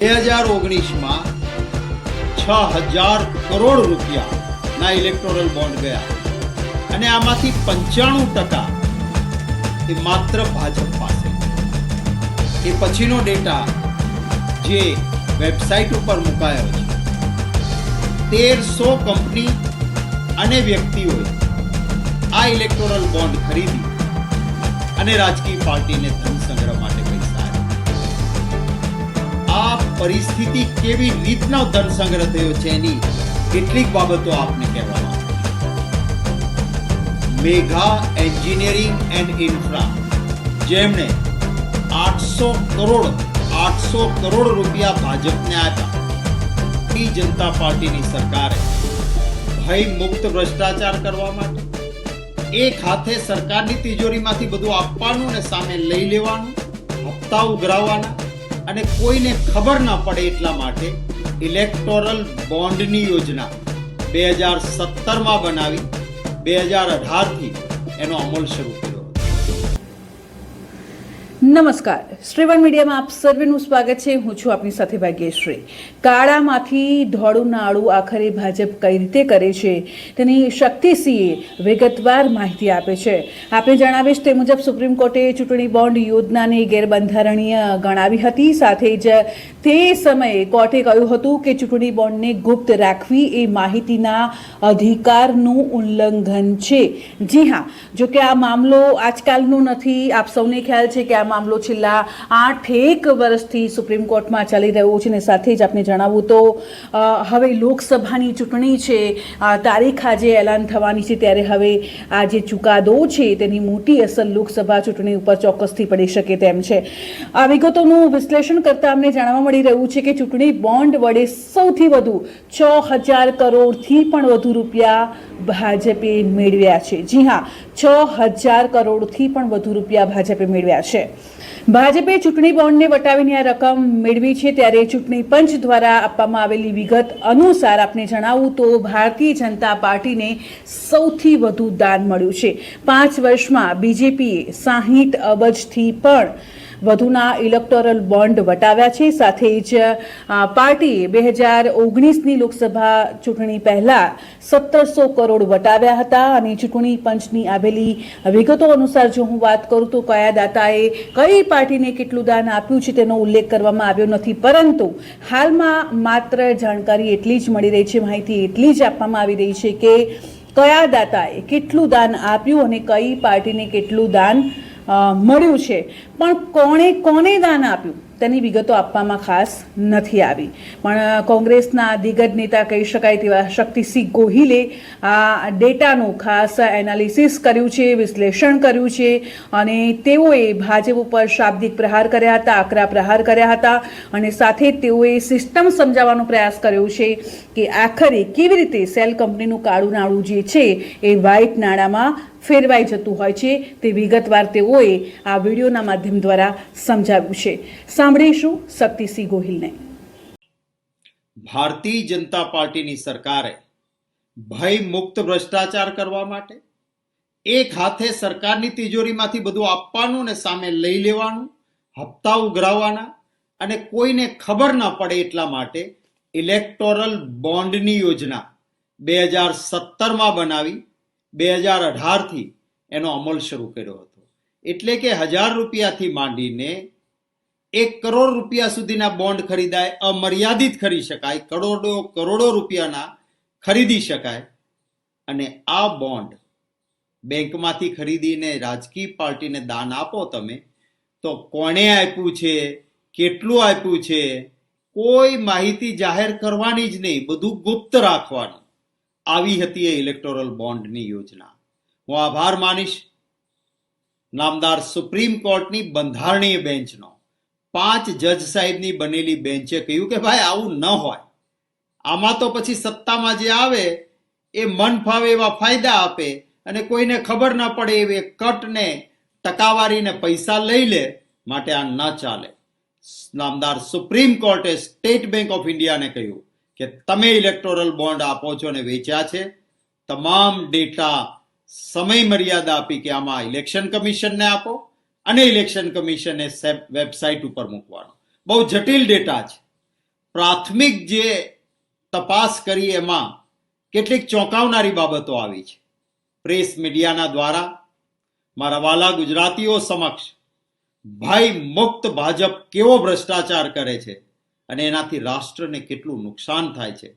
બે હજાર ઓગણીસમાં છ હજાર કરોડ રૂપિયાના ઇલેક્ટોરલ બોન્ડ ગયા. અને આમાંથી પંચાણું ટકા એ માત્ર ભાજપ પાસે. એ પછીનો ડેટા જે વેબસાઇટ ઉપર મુકાયો છે. તેરસો કંપની અને વ્યક્તિઓએ આ ઇલેક્ટોરલ બોન્ડ ખરીદી અને રાજકીય પાર્ટીને ધન પરિસ્થિતિ કેવી રીતનો ધન સંગ્રહ થયો છે એની કેટલીક બાબતો આપને કહેવામાં મેઘા એન્જિનિયરિંગ એન્ડ ઇન્ફ્રા, જેમણે આઠસો કરોડ આઠસો કરોડ રૂપિયા ભાજપને આપ્યા. ભારતીય જનતા પાર્ટીની સરકારે ભય મુક્ત ભ્રષ્ટાચાર કરવા માટે એક હાથે સરકારની તિજોરીમાંથી બધું આપવાનું અને સામે લઈ લેવાનું, હપ્તા ઉઘરાવવાના અને કોઈને ખબર ના પડે એટલા માટે ઇલેક્ટોરલ બોન્ડની યોજના બે હજાર સત્તરમાં બનાવી, બે હજાર અઢારથી એનો અમલ શરૂ કર્યો. નમસ્કાર. શ્રીવન મીડિયામાં આપ સર્વેનું સ્વાગત છે. હું છું આપની સાથે ભાગ્યશ્રી. કાળામાંથી ધોળું નાળું આખરે ભાજપ કઈ રીતે કરે છે? તેની શક્તિસિંહે વિગતવાર માહિતી આપે છે. આપણે જણાવીશ તે મુજબ સુપ્રીમ કોર્ટે ચૂંટણી બોન્ડ યોજનાને ગેરબંધારણીય ગણાવી હતી. સાથે જ તે સમયે કોર્ટે કહ્યું હતું કે ચૂંટણી બોન્ડને ગુપ્ત રાખવી એ માહિતીના અધિકારનું ઉલ્લંઘન છે. જી હા, જો કે આ મામલો આજકાલનો નથી. આપ સૌને ખ્યાલ છે કે આ મામલો છેલ્લા આઠેક વર્ષથી સુપ્રીમ કોર્ટમાં ચાલી રહ્યો છે અને સાથે જ આપને જણાવું તો હવે લોકસભાની ચૂંટણી છે તારીખ આજે એલાન થવાની છે, ત્યારે હવે આ જે ચુકાદો છે તેની મોટી અસર લોકસભા ચૂંટણી ઉપર ચોક્કસથી પડી શકે તેમ છે. આ વિગતોનું વિશ્લેષણ કરતાં અમને જાણવા મળી રહ્યું છે કે ચૂંટણી બોન્ડ વડે સૌથી વધુ છ હજાર કરોડથી પણ વધુ રૂપિયા ભાજપે મેળવ્યા છે. જી હા, છ હજાર કરોડથી પણ વધુ રૂપિયા ભાજપે મેળવ્યા છે. ભાજપે ચૂંટણી બોન્ડને વટાવીને આ રકમ મેળવી છે ત્યારે ચૂંટણી પંચ દ્વારા આપવામાં આવેલી વિગત અનુસાર આપને જણાવું તો ભારતીય જનતા પાર્ટીને સૌથી વધુ દાન મળ્યું છે. પાંચ વર્ષમાં બીજેપીએ સાહીઠ અબજથી પણ વધુના ઇલેક્ટોરલ બોન્ડ વટાવ્યા છે. સાથે જ પાર્ટીએ બે હજાર ઓગણીસની લોકસભા ચૂંટણી પહેલાં સત્તરસો કરોડ વટાવ્યા હતા અને ચૂંટણી પંચની આવેલી વિગતો અનુસાર જો હું વાત કરું તો કયા દાતાએ કઈ પાર્ટીને કેટલું દાન આપ્યું છે તેનો ઉલ્લેખ કરવામાં આવ્યો નથી. પરંતુ હાલમાં માત્ર જાણકારી એટલી જ મળી રહી છે, માહિતી એટલી જ આપવામાં આવી રહી છે કે કયા દાતાએ કેટલું દાન આપ્યું અને કઈ પાર્ટીને કેટલું દાન મળ્યું છે. પણ કોણે કોને દાન આપ્યું? તેની વિગતો આપવામાં ખાસ નથી આવી. પણ કોંગ્રેસના દિગ્ગજ નેતા કહી શકાય તેવા શક્તિસિંહ ગોહિલે આ ડેટાનું ખાસ એનાલિસિસ કર્યું છે, વિશ્લેષણ કર્યું છે અને તેઓએ ભાજપ ઉપર શાબ્દિક પ્રહાર કર્યા હતા, આકરા પ્રહાર કર્યા હતા અને સાથે તેઓએ સિસ્ટમ સમજાવવાનો પ્રયાસ કર્યો છે કે આખરે કેવી રીતે સેલ કંપનીનું કાળું નાણું જે છે એ વ્હાઇટ નાણાંમાં ફેરવાઈ જતું હોય છે તે વિગતવાર તેઓએ આ વિડીયોના માધ્યમ દ્વારા સમજાવ્યું છે. સાંભળીશું શક્તિસિંહ ગોહિલને. ભારતીય જનતા પાર્ટીની સરકારે ભય મુક્ત ભ્રષ્ટાચાર કરવા માટે એક હાથે સરકારની તિજોરીમાંથી બધું આપવાનું ને સામે લઈ લેવાનું, હપ્તા ઉઘરાવવાના અને કોઈને ખબર ના પડે એટલા માટે ઇલેક્ટોરલ બોન્ડની યોજના બે હજાર સત્તરમાં બનાવી બે હજાર અઢારથી એનો અમલ શરૂ કર્યો હતો. એટલે કે હજાર રૂપિયાથી માંડીને એક કરોડ રૂપિયા સુધીના બોન્ડ ખરીદાય, અમર્યાદિત ખરીદી શકાય, કરોડો કરોડો રૂપિયાના ખરીદી શકાય. અને આ બોન્ડ બેંકમાંથી ખરીદીને રાજકીય પાર્ટીને દાન આપો તમે, તો કોણે આપ્યું છે, કેટલું આપ્યું છે, કોઈ માહિતી જાહેર કરવાની જ નહીં, બધું ગુપ્ત રાખવાનું. આવી હતી એ ઇલેક્ટોરલ બોન્ડની યોજના. હું આભાર માનીશ. નામદાર સુપ્રીમ કોર્ટની બંધારણીય બેન્ચનો. પાંચ જજ સાહેબની બનેલી બેન્ચે કહ્યું કે ભાઈ, આવું ન હોય. આમાં તો પછી સત્તામાં જે આવે, એ મન ફાવે એવા ફાયદા આપે અને કોઈને ખબર ના પડે એવી કટને ટકાવારીને પૈસા લઈ લે માટે આ ન ચાલે. નામદાર સુપ્રીમ કોર્ટે સ્ટેટ બેંક ઓફ ઇન્ડિયાને કહ્યું. કે તમે ઇલેક્ટોરલ બોન્ડ આપો છો અને વેચ્યા છે. તમામ ડેટા સમય મર્યાદા આપી કે આમાં ઇલેક્શન કમિશનને આપો અને ઇલેક્શન કમિશને વેબસાઇટ ઉપર મૂકવાનો. બહુ જટિલ ડેટા છે. પ્રાથમિક જે તપાસ કરી એમાં કેટલીક ચોંકાવનારી બાબતો આવી છે. પ્રેસ મીડિયાના દ્વારા, મારા વાલા ગુજરાતીઓ સમક્ષ, ભાઈ મુક્ત ભાજપ કેવો ભ્રષ્ટાચાર કરે છે? અને એનાથી રાષ્ટ્રને કેટલું નુકસાન થાય છે,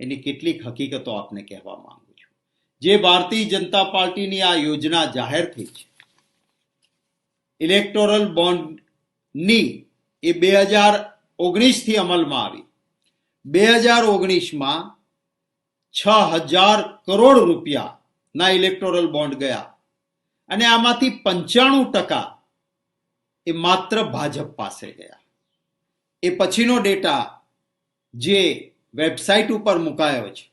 એની કેટલીક હકીકતો આપને કહેવા માંગુ છું. જે ભારતીય જનતા પાર્ટીની આ યોજના જાહેર થઈ છે, ઇલેક્ટોરલ બોન્ડની એ બે હજાર ઓગણીસથી અમલમાં આવી. બે હજાર ઓગણીસમાં છ હજાર કરોડ રૂપિયાના ઇલેક્ટોરલ બોન્ડ ગયા અને આમાંથી પંચાણું ટકા એ માત્ર ભાજપ પાસે ગયા. એ પછીનો ડેટા જે વેબસાઇટ ઉપર મુકાયો છે.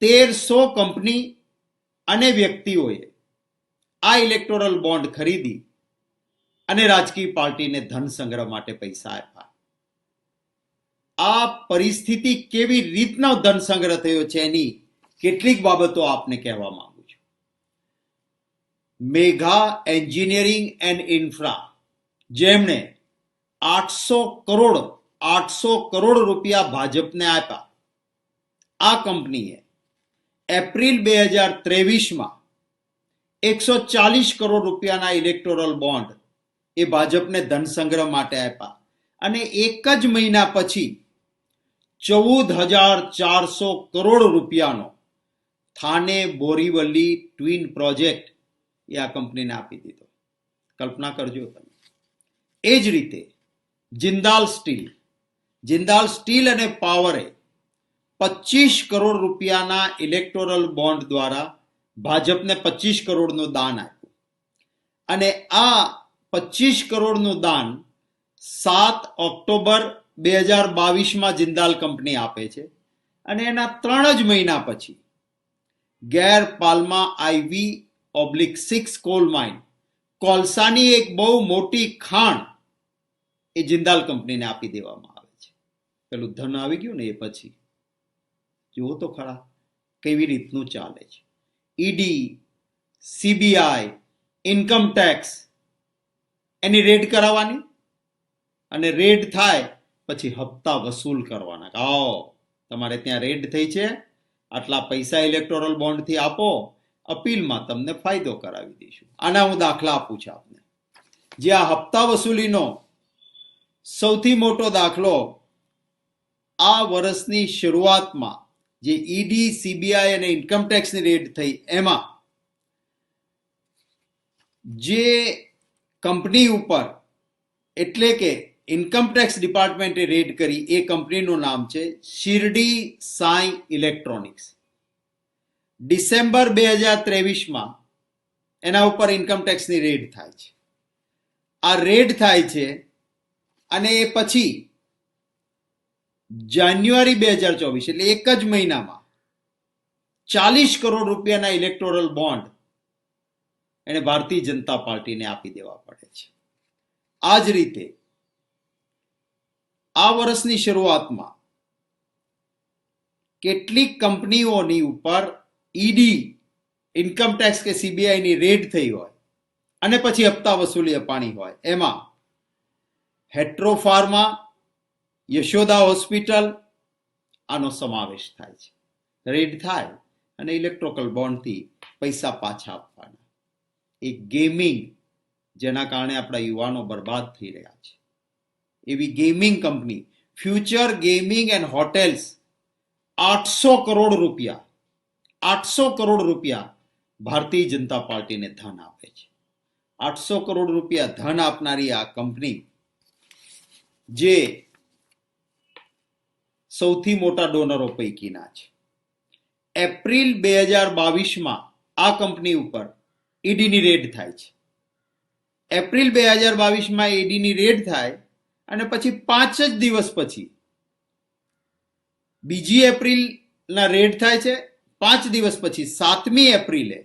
તેરસો કંપની અને વ્યક્તિઓએ આ ઇલેક્ટોરલ બોન્ડ ખરીદી અને રાજકીય પાર્ટીને ધન સંગ્રહ માટે પૈસા આપ્યા. આ પરિસ્થિતિ કેવી રીતનો ધન સંગ્રહ થયો છે એની કેટલીક બાબતો આપને કહેવા માંગુ છું. મેઘા એન્જિનિયરિંગ એન્ડ ઇન્ફ્રા, જેમણે આઠસો કરોડ આઠસો કરોડ રૂપિયા ભાજપને આપ્યા. આ કંપનીએ એપ્રિલ બે હજાર ત્રેવીસમાં એકસો ચાલીસ કરોડ રૂપિયાના ઇલેક્ટોરલ બોન્ડ એ ભાજપને ધન સંગ્રહ માટે આપ્યા. અને એક જ મહિના પછી ચૌદ હજાર ચારસો કરોડ રૂપિયાનો થાને બોરીવલી ટ્વિન પ્રોજેક્ટ એ આ કંપનીને આપી દીધો. કલ્પના કરજો તમે. એ જ રીતે જિંદાલ સ્ટીલ. જિંદાલ સ્ટીલ અને પાવરે પચીસ કરોડ રૂપિયાના ઇલેક્ટોરલ બોન્ડ દ્વારા ભાજપને પચીસ કરોડનું દાન આપ્યું. અને આ પચીસ કરોડનું દાન સાત ઓક્ટોબર બે હજાર બાવીસમાં જિંદાલ કંપની આપે છે. અને એના ત્રણ જ મહિના પછી Gare Palma I V oblique six coal mine કોલસાની એક બહુ મોટી ખાણ એ જિંદાલ કંપનીને આપી દેવામાં આવે છે. પેલું ધન આવી ગયું ને એ પછી. જુઓ તો ખરા, કેવી રીતનું ચાલે છે. ઈડી સીબીઆઈ ઇન્કમ ટેક્સ એની રેડ કરાવવાની અને રેડ થાય પછી હપ્તા વસૂલ કરવાના આવો, તમારે ત્યાં રેડ થઈ છે, આટલા પૈસા ઇલેક્ટોરલ બોન્ડથી આપો, અપીલમાં તમને ફાયદો કરાવી દઈશું. આના હું દાખલા આપું છું આપને. જે આ હપ્તા વસૂલીનો સૌથી મોટો દાખલો આ વર્ષની શરૂઆતમાં જે ઈડી, સીબીઆઈ અને ઇન્કમટેક્સની રેડ થઈ, એમાં જે કંપની ઉપર એટલે કે ઇન્કમટેક્સ ડિપાર્ટમેન્ટે રેડ કરી, એ કંપનીનું નામ છે શિરડી સાંઈ ઇલેક્ટ્રોનિક્સ ડિસેમ્બર બે હજાર ત્રેવીસમાં એના ઉપર ઇન્કમટેક્સની રેડ થાય છે. આ રેડ થાય છે અને એ પછી જાન્યુઆરી બે હજાર ચોવીસ, એટલે એક જ મહિનામાં ચાલીસ કરોડ રૂપિયાના ઇલેક્ટોરલ બોન્ડ એને ભારતીય જનતા પાર્ટીને આપી દેવા પડે છે. આ જ રીતે આ વર્ષની શરૂઆતમાં કેટલીક કંપનીઓની ઉપર ઈડી ઇન્કમટેક્સ કે સીબીઆઈની રેડ થઈ હોય અને પછી હપ્તા વસૂલી અપાણી હોય. એમાં હેટ્રો ફાર્મા યશોદા હોસ્પિટલ, આનો સમાવેશ થાય છે. રેડ થાય અને ઇલેક્ટ્રોકલ બોન્ડથી પૈસા પાછા આપવાના. એ ગેમિંગ જેના કારણે આપણા યુવાનો બરબાદ થઈ રહ્યા છે. એવી gaming company, future gaming and hotels, આઠસો કરોડ રૂપિયા, આઠસો કરોડ રૂપિયા ભારતીય જનતા પાર્ટીને ધન આપે છે. આઠસો કરોડ રૂપિયા ધન આપનારી આ કંપની જે સૌથી મોટા ડોનરો પૈકીના છે. એપ્રિલ બે હજાર બાવીસમાં આ કંપની ઉપર ઈડીની રેડ થાય છે. એપ્રિલ બે હજાર બાવીસમાં ઈડીની રેડ થાય અને પછી પાંચ જ દિવસ પછી બીજી એપ્રિલના રેડ થાય છે. પાંચ દિવસ પછી સાતમી એપ્રિલે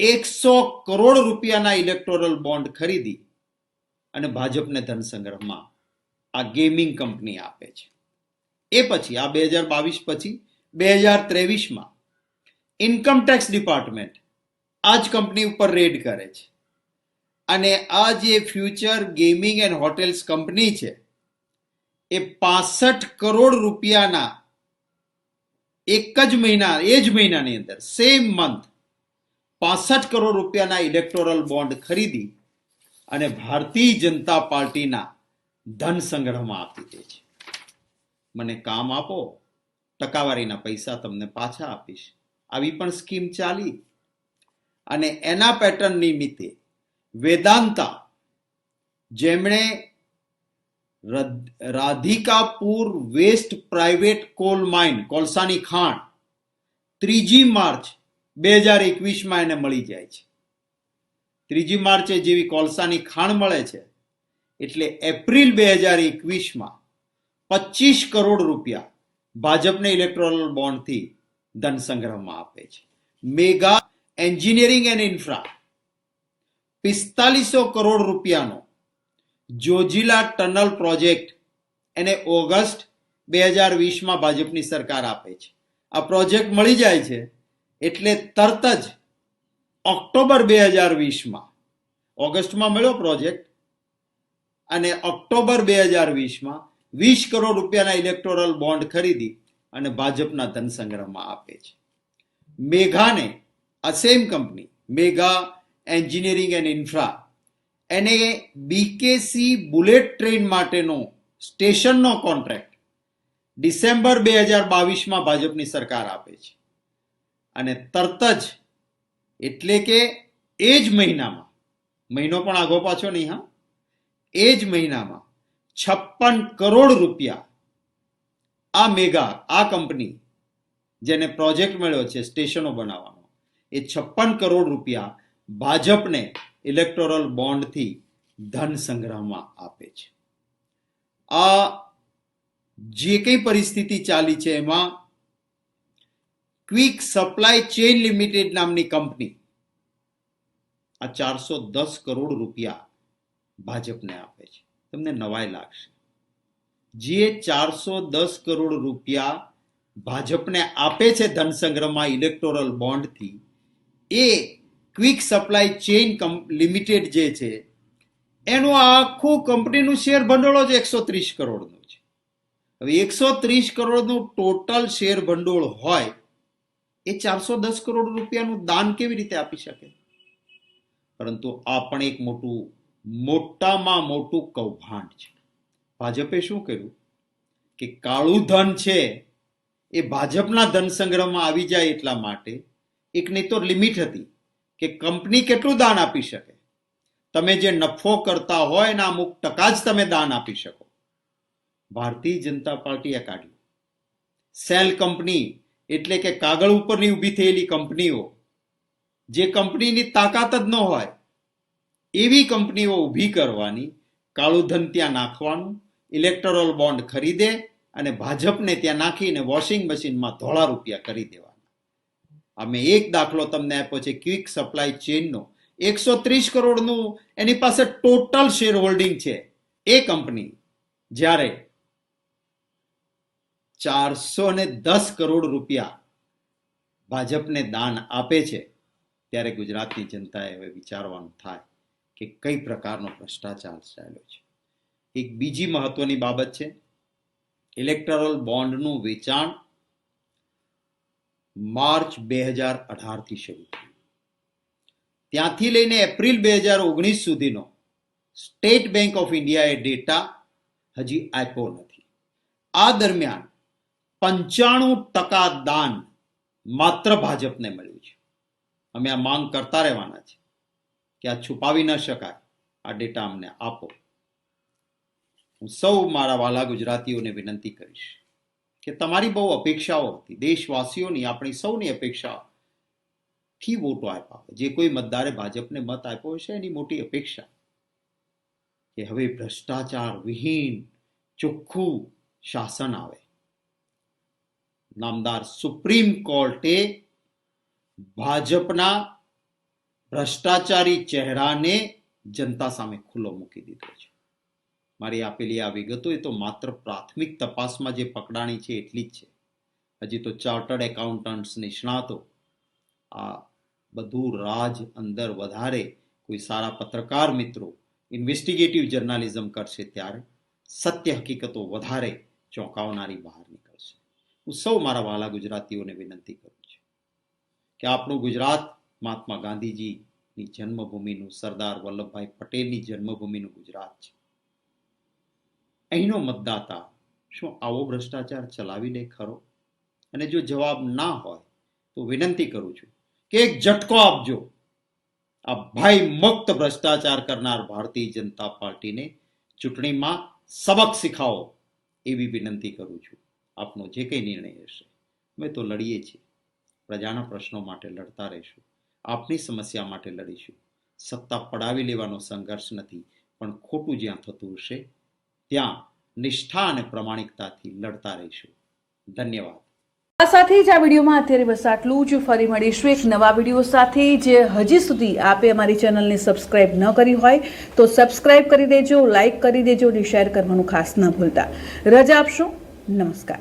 એકસો કરોડ રૂપિયાના ઇલેક્ટોરલ બોન્ડ ખરીદી અને ભાજપને ધન સંગ્રહમાં આ ગેમિંગ કંપની આપે છે. એ પછી, આ બે હજાર બાવીસ પછી, બે હજાર ત્રેવીસમાં ઇન્કમ ટેક્સ ડિપાર્ટમેન્ટ આ જ કંપની ઉપર રેડ કરે છે. અને આ જે future gaming and hotels company છે, એ પાસઠ કરોડ રૂપિયાના એક જ મહિના, એ જ મહિનાની અંદર સેમ મંથ પાસઠ કરોડ રૂપિયાના ઇલેક્ટોરલ બોન્ડ ખરીદી અને ભારતીય જનતા પાર્ટીના ધન સંગ્રહમાં આપી દે છે. મને કામ આપો, ટકાવારીના પૈસા તમને પાછા આપીશ. આવી પણ સ્કીમ ચાલી. અને એના પેટર્ન નિમિત્તે વેદાંતા, જેમણે Radhikapur west private coal mine, કોલસાની ખાણ, ત્રીજી માર્ચ બે હજાર એકવીસમાં એને મળી જાય છે. ત્રીજી માર્ચે જેવી કોલસાની ખાણ મળે છે એટલે એપ્રિલ બે હજાર એકવીસમાં પચીસ કરોડ રૂપિયા ભાજપને ઇલેક્ટ્રોનલ બોન્ડથી ધન સંગ્રહમાં આપે છે. મેગા એન્જિનિયરિંગ એન્ડ ઇન્ફ્રા પિસ્તાલીસો કરોડ રૂપિયાનો જોજીલા ટનલ પ્રોજેક્ટ એને ઓગસ્ટ બે હજાર વીસમાં ભાજપની સરકાર આપે છે. આ પ્રોજેક્ટ મળી જાય છે એટલે તરત જ ઓક્ટોબર બે હજાર વીસમાં ઓગસ્ટમાં મળ્યો પ્રોજેક્ટ અને ઓક્ટોબર બે હજાર વીસમાં વીસ કરોડ રૂપિયાના ઇલેક્ટોરલ બોન્ડ ખરીદી અને ભાજપના ધન સંગ્રહમાં આપે છે. મેઘાને આ same company Megha engineering and infra એને બીકેસી બુલેટ ટ્રેન માટેનો સ્ટેશનનો કોન્ટ્રાક્ટ ડિસેમ્બર બે હજાર બાવીસમાં ભાજપની સરકાર આપે છે. અને તરત જ એટલે કે એ જ મહિનામાં, મહિનો પણ આગો પાછો નહીં હા એ જ મહિનામાં છપ્પન કરોડ રૂપિયા આ મેગા, આ કંપની જેને પ્રોજેક્ટ મળ્યો છે, સ્ટેશનો બનાવવાનો, એ છપ્પન કરોડ રૂપિયા ભાજપને ઇલેક્ટોરલ બોન્ડથી ધન સંગ્રહમાં આપે છે. આ જે કંઈ પરિસ્થિતિ ચાલી છે એમાં ક્વિક સપ્લાય ચેઇન લિમિટેડ નામની કંપની આ ચારસો દસ કરોડ રૂપિયા ભાજપને આપે છે. તમને નવાઈ લાગશે. જે ચારસો દસ કરોડ રૂપિયા ભાજપને આપે છે ધન સંગ્રહમાં ઇલેક્ટોરલ બોન્ડથી એ ક્વિક સપ્લાય ચેઇન લિમિટેડ જે છે, એનું આખું કંપનીનું શેર ભંડોળ જ એકસો ત્રીસ કરોડનું છે. હવે એકસો ત્રીસ કરોડનું ટોટલ શેર ભંડોળ હોય, એ ચારસો દસ કરોડ રૂપિયાનું દાન કેવી રીતે આપી શકે? પરંતુ આ પણ એક મોટું મોટામાં મોટું કૌભાંડ છે. ભાજપે શું કર્યું? કે કાળું ધન છે, એ ભાજપના ધન સંગ્રહમાં આવી જાય એટલા માટે એક નહીં તો લિમિટ હતી કે કંપની કેટલું દાન આપી શકે. તમે જે નફો કરતા હોય એના અમુક ટકા જ તમે દાન આપી શકો. ભારતીય જનતા પાર્ટીએ કાઢ્યું. સેલ કંપની એટલે કે કાગળ ઉપરની ઊભી થયેલી કંપનીઓ, જે કંપનીની તાકાત જ ન હોય એવી કંપનીઓ ઊભી કરવાની, કાળું ધન ત્યાં નાખવાનું ઇલેક્ટોરલ બોન્ડ ખરીદે અને ભાજપને ત્યાં નાખીને વોશિંગ મશીનમાં ધોળા રૂપિયા કરી દેવાના. અમે એક દાખલો તમને આપ્યો છે ક્વિક સપ્લાય ચેઇનનો એકસો ત્રીસ કરોડનું એની પાસે ટોટલ શેર હોલ્ડિંગ છે એ કંપની. જ્યારે ચારસો ને દસ કરોડ રૂપિયા ભાજપને દાન આપે છે, ત્યારે ગુજરાતની જનતાએ હવે વિચારવાનું થાય. કે કઈ પ્રકારનો ભ્રષ્ટાચાર ચાલ્યો છે. એક બીજી મહત્વની બાબત છે ઇલેક્ટોરલ બોન્ડનું વેચાણ માર્ચ બે હજાર અઢારથી શરૂ થયું. ત્યાંથી લઈને એપ્રિલ બે હજાર ઓગણીસ સુધીનો સ્ટેટ બેંક ઓફ ઇન્ડિયાએ ડેટા હજી આપ્યો નથી. આ દરમિયાન પંચાણું ટકા દાન માત્ર ભાજપને મળ્યું છે. અમે આ માંગ કરતા રહેવાના છે. કે આ છુપાવી ન શકાય. આ ડેટા અમને આપો. હું સૌ મારા વાલા ગુજરાતીઓને વિનંતી કરીશ કે તમારી બહુ અપેક્ષાઓ હતી. દેશવાસીઓની આપણી સૌની અપેક્ષા થી વોટો આપ્યા જે કોઈ મતદારે ભાજપને મત આપ્યો હશે એની મોટી અપેક્ષા કે હવે ભ્રષ્ટાચાર, વિહીન, ચોખ્ખું શાસન આવે. નામદાર સુપ્રીમ કોર્ટે ભાજપના ભ્રષ્ટાચારી ચહેરાને જનતા સામે ખુલ્લો મૂકી દીધો છે. મારી આપેલી આ વિગતો એ તો માત્ર પ્રાથમિક તપાસમાં જે પકડાણી છે એટલી જ છે. હજી તો ચાર્ટર્ડ એકાઉન્ટન્ટ્સ નિષ્ણાતો, આ બધું રાજ અંદર વધારે કોઈ સારા પત્રકાર મિત્રો, ઇન્વેસ્ટિગેટિવ જર્નાલિઝમ કરશે ત્યારે સત્ય હકીકતો વધારે ચોંકાવનારી બહાર નીકળશે. હું સૌ મારા વાલા ગુજરાતીઓને વિનંતી કરું છું કે આપણું ગુજરાત મહાત્મા ગાંધીજીની જન્મભૂમિનું સરદાર વલ્લભભાઈ પટેલની જન્મભૂમિનું ગુજરાત છે. અહીંનો મતદાતા શું આવો ભ્રષ્ટાચાર ચલાવી ખરો? અને જો જવાબ ના હોય તો વિનંતી કરું છું કે એક ઝટકો આપજો. આ ભાઈ મુક્ત ભ્રષ્ટાચાર કરનાર ભારતીય જનતા પાર્ટીને ચૂંટણીમાં સબક શીખાવો એવી વિનંતી કરું છું. આપનો જે કંઈ નિર્ણય હશે, અમે તો લડીએ છીએ. પ્રજાના પ્રશ્નો માટે લડતા રહીશું. આપની સમસ્યા માટે લડીશું. સત્તા પડાવી લેવાનો સંઘર્ષ નથી, પણ ખોટું જ્યાં થતું હશે, ત્યાં નિષ્ઠા અને પ્રમાણિકતાથી લડતા રહીશું. ધન્યવાદ. આ સાથે જ આ વિડીયોમાં અત્યારે બસ આટલું જ. ફરી મળીશું એક નવા વીડિયો સાથે. જે હજી સુધી આપે અમારી ચેનલને સબસ્ક્રાઇબ ન કરી હોય, તો સબસ્ક્રાઇબ કરી દેજો, લાઇક કરી દેજો અને શેર કરવાનું ખાસ ન ભૂલતા. રજા આપશો. નમસ્કાર.